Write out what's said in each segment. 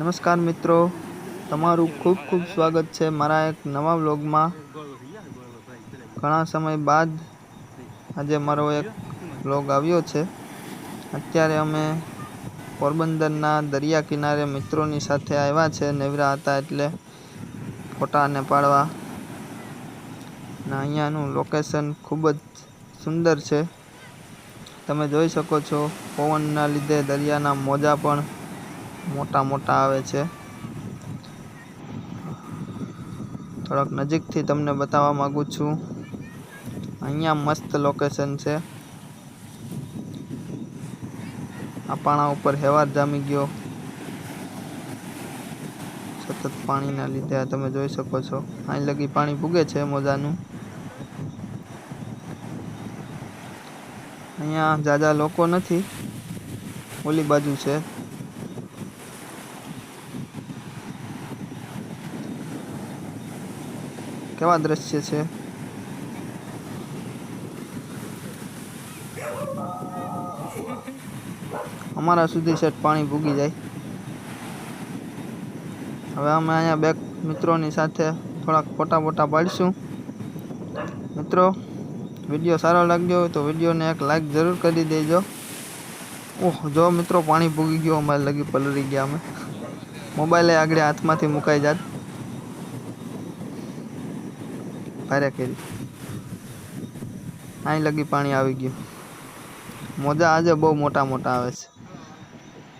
નમસ્કાર મિત્રો. તમારું ખૂબ ખૂબ સ્વાગત છે મારા એક નવા વ્લોગમાં. ઘણા સમય બાદ આજે મારો એક વ્લોગ આવ્યો છે. અત્યારે અમે પોરબંદરના દરિયા કિનારે મિત્રોની સાથે આવ્યા છે. નેવરા હતા એટલે ફોટાને પાડવા. ને અહીંયાનું લોકેશન ખૂબ જ સુંદર છે. તમે જોઈ શકો છો પવનના લીધે દરિયાના મોજા પણ મોટા મોટા આવે છે. થોડાક નજીકથી તમને બતાવવા માગું છું. અહીંયા મસ્ત લોકેશન છે. આ પાણા ઉપર હેવાર જામી ગયો. સતત પાણીના લીધે તમે જોઈ શકો છો. અહીં લગી પાણી ભૂગે છે મોજાનું. અહીંયા જાજા લોકો નથી. ઓલી બાજુ છે. કેવા દ્રશ્ય છે? અમારા સુધી સેટ પાણી ભૂગી જાય. હવે અમે અહીંયા બે મિત્રોની સાથે થોડાક ફોટા ફોટા પાડીશું. મિત્રો, વીડિયો સારો લાગ્યો હોય તો વિડીયોને એક લાઈક જરૂર કરી દેજો. ઓહ, જો મિત્રો પાણી ભૂગી ગયો, અમારે લગી પલળી ગયા અમે. મોબાઈલે આગળ હાથમાંથી મુકાઈ જાત. ભારે કરી. અહીં લગી પાણી આવી ગયું. મોજા આજે બહુ મોટા મોટા આવે છે.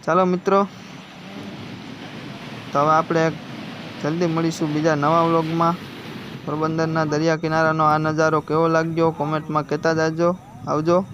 ચાલો મિત્રો, તો હવે આપણે જલ્દી મળીશું બીજા નવા વ્લોગમાં. પોરબંદરના દરિયા કિનારાનો આ નજારો કેવો લાગ્યો? કોમેન્ટમાં કહેતા જાજો. આવજો.